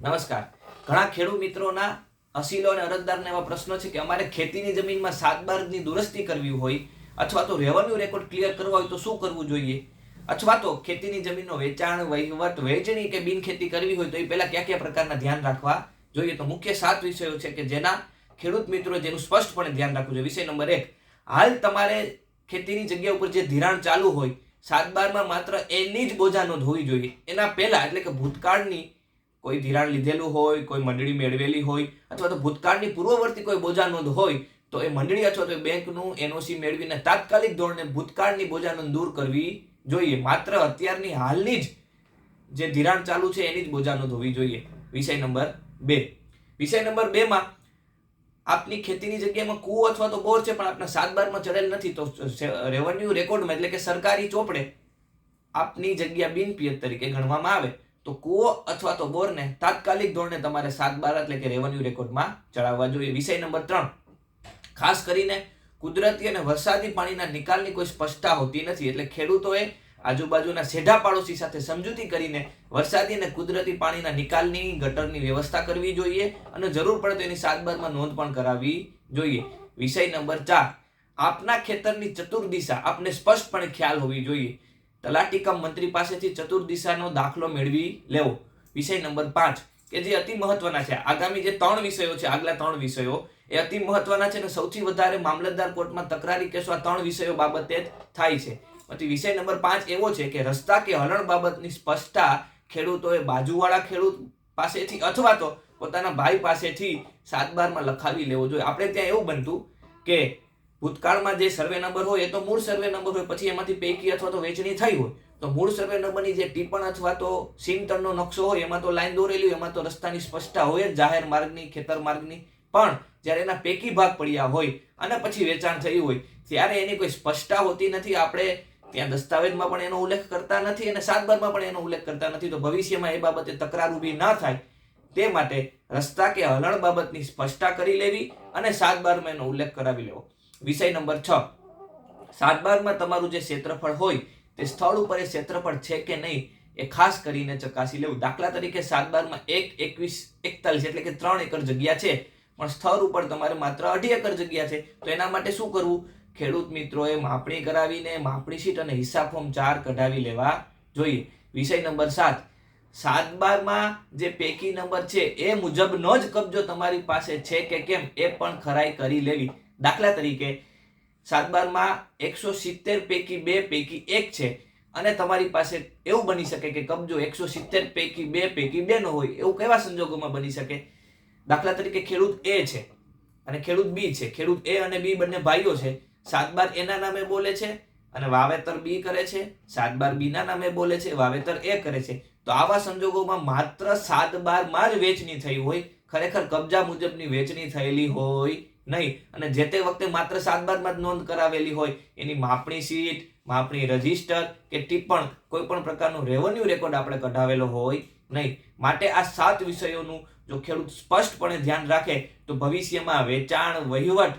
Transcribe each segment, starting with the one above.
નમસ્કાર. ઘણા ખેડૂત મિત્રોના અસીલો અને અરજદારના એવા પ્રશ્નો છે કે અમારે ખેતીની જમીનમાં સાત બારની દુરસ્તી કરવી હોય અથવા તો રેવન્યુ રેકોર્ડ ક્લિયર કરવા હોય તો શું કરવું જોઈએ? અથવા તો ખેતીની જમીનનો વેચાણ, વહીવટ, વહેંચણી કે બિનખેતી કરવી હોય તો એ પહેલાં કયા કયા પ્રકારના ધ્યાન રાખવા જોઈએ? તો મુખ્ય સાત વિષયો છે કે જેના ખેડૂત મિત્રો જેનું સ્પષ્ટપણે ધ્યાન રાખવું જોઈએ. વિષય નંબર એક, હાલ તમારે ખેતીની જગ્યા ઉપર જે ધિરાણ ચાલુ હોય સાત બારમાં માત્ર એની જ બોજા નોંધ હોવી જોઈએ. એના પહેલાં એટલે કે ભૂતકાળની કોઈ ધિરાણ લીધેલું હોય, કોઈ મંડળી મેળવેલી હોય, અથવા તો ભૂતકાળની પૂર્વવર્તી કોઈ બોજા નોંધ હોય, તો એ મંડળી અથવા તો બેંકનું એનઓસી મેળવીને તાત્કાલિક ધોરણે ભૂતકાળની બોજાનોંધ દૂર કરવી જોઈએ. માત્ર અત્યારની હાલની જ જે ધિરાણ ચાલુ છે, એની જ બોજાનોંધ હોવી જોઈએ. વિષય નંબર બે. વિષય નંબર બેમાં આપની ખેતીની જગ્યામાં કૂવો અથવા તો બોર છે, પણ આપના સાત બારમાં ચડેલ નથી, તો રેવન્યુ રેકોર્ડમાં એટલે કે સરકારી ચોપડે આપની જગ્યા બિનપિયત તરીકે ગણવામાં આવે. તો કૂવો અથવા તો બોરને તાત્કાલિક ધોરણે તમારે સાત બાર એટલે કે રેવન્યુ રેકોર્ડમાં ચડાવવા જોઈએ. વિષય નંબર ત્રણ. ખાસ કરીને કુદરતી અને વરસાદી પાણીના નિકાલની કોઈ સ્પષ્ટતા હોતી નથી. એટલે ખેડૂતોએ આજુબાજુના સેઢા પાડોશી સાથે સમજૂતી કરીને વરસાદી અને કુદરતી પાણીના નિકાલની ગટરની વ્યવસ્થા કરવી જોઈએ અને જરૂર પડે તો એની સાત બારમાં નોંધ પણ કરાવવી જોઈએ. વિષય નંબર ચાર. આપના ખેતરની ચતુર્દિશા આપને સ્પષ્ટપણે ખ્યાલ હોવી જોઈએ. તલાટી કમ મંત્રી પાસેથી ચતુર્દિશાનો દાખલો મેળવી લેવો. વિષય નંબર પાંચ, કે જે અતિ મહત્વના છે. આગામી જે ત્રણ વિષયો છે, આગલા ત્રણ વિષયો, એ અતિ મહત્વના છે અને સૌથી વધારે મામલતદાર કોર્ટમાં તકરારી કેસો આ ત્રણ વિષયો બાબતે જ થાય છે. પછી વિષય નંબર પાંચ એવો છે કે રસ્તા કે હલણ બાબતની સ્પષ્ટતા ખેડૂતોએ બાજુવાળા ખેડૂત પાસેથી અથવા તો પોતાના ભાઈ પાસેથી સાત બારમાં લખાવી લેવો જોઈએ. આપણે ત્યાં એવું બનતું કે ભૂતકાળમાં જે સર્વે નંબર હોય એ તો મૂળ સર્વે નંબર હોય. પછી એમાંથી પૈકી અથવા તો વેચણી થઈ હોય. તો મૂળ સર્વે નંબરની જે ટીપણ અથવા તો સીમતળનો નકશો હોય, એમાં તો લાઈન દોરેલી હોય, એમાં તો રસ્તાની સ્પષ્ટતા હોય જ, જાહેર માર્ગની, ખેતર માર્ગની. પણ જ્યારે એના પૈકી ભાગ પડ્યા હોય અને પછી વેચાણ થયું હોય, ત્યારે એની કોઈ સ્પષ્ટતા હોતી નથી. આપણે ત્યાં દસ્તાવેજમાં પણ એનો ઉલ્લેખ કરતા નથી અને સાતબારમાં પણ એનો ઉલ્લેખ કરતા નથી. તો ભવિષ્યમાં એ બાબતે તકરાર ઊભી ન થાય તે માટે રસ્તા કે હલણ બાબતની સ્પષ્ટતા કરી લેવી અને સાતબારમાં એનો ઉલ્લેખ કરાવી લેવો. વિષય નંબર છ. સાત બારમાં તમારું જે ક્ષેત્રફળ હોય, તે સ્થળ ઉપર એ ક્ષેત્રફળ છે કે નહીં, એ ખાસ કરીને ચકાસી લેવું. દાખલા તરીકે સાત બારમાં એક, એકવીસ, એકતાલીસ એટલે કે ત્રણ એકર જગ્યા છે, પણ સ્થળ ઉપર તમારે માત્ર અઢી એકર જગ્યા છે, તો એના માટે શું કરવું? ખેડૂત મિત્રોએ માપણી કરાવીને માપણી શીટ અને હિસાબ ફોર્મ ચાર કઢાવી લેવા જોઈએ. વિષય નંબર સાત. સાત બારમાં જે પેકી નંબર છે, એ મુજબનો જ કબજો તમારી પાસે છે કે કેમ? એ પણ ખરાઈ કરી લેવી. દાખલા તરીકે સાત બારમાં એકસો સિત્તેર પૈકી બે, પૈકી એક છે. અને તમારી પાસે એવું બની શકે કે કબજો એકસો સિત્તેર પૈકી બે પૈકી બે નો હોય, એવું કેવા સંજોગોમાં બની શકે? દાખલા તરીકે ખેડૂત એ છે અને ખેડૂત બી છે. ખેડૂત એ અને બી બંને ભાઈઓ છે. સાત બાર એના નામે બોલે છે અને વાવેતર બી કરે છે. સાત બાર બીના નામે બોલે છે, વાવેતર એ કરે છે. તો આવા સંજોગોમાં માત્ર સાત બારમાં જ વેચણી થઈ હોય. ખરેખર કબજા મુજબની વેચણી થયેલી હોય નહીં. અને જે તે વખતે માત્ર સાત બારમાં જ નોંધ કરાવેલી હોય, એની માપણી શીટ, માપણી રજિસ્ટર કે ટિપ્પણ કોઈ પણ પ્રકારનું રેવન્યુ રેકોર્ડ આપણે કઢાવેલો હોય નહીં. માટે આ સાત વિષયોનું જો ખેડૂત સ્પષ્ટપણે ધ્યાન રાખે, તો ભવિષ્યમાં વેચાણ, વહીવટ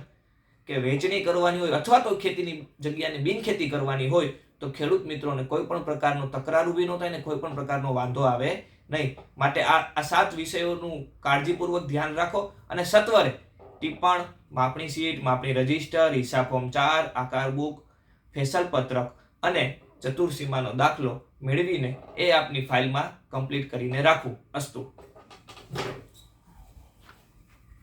કે વેચણી કરવાની હોય અથવા તો ખેતીની જગ્યાને બિનખેતી કરવાની હોય, તો ખેડૂત મિત્રોને કોઈ પણ પ્રકારનો તકરાર ઊભી ન થાય ને કોઈ પણ પ્રકારનો વાંધો આવે નહીં. માટે આ આ સાત વિષયોનું કાળજીપૂર્વક ધ્યાન રાખો અને સત્વરે ટિપ્પણ, માપણી શીટ, માપણી રજિસ્ટર, હિસાબ ફોર્મ ચાર, આકાર બુક, ફેસલ પત્રક અને ચતુર્સીમાનો દાખલો મેળવીને એ આપની ફાઇલમાં કમ્પ્લીટ કરીને રાખવું. અસ્તુ.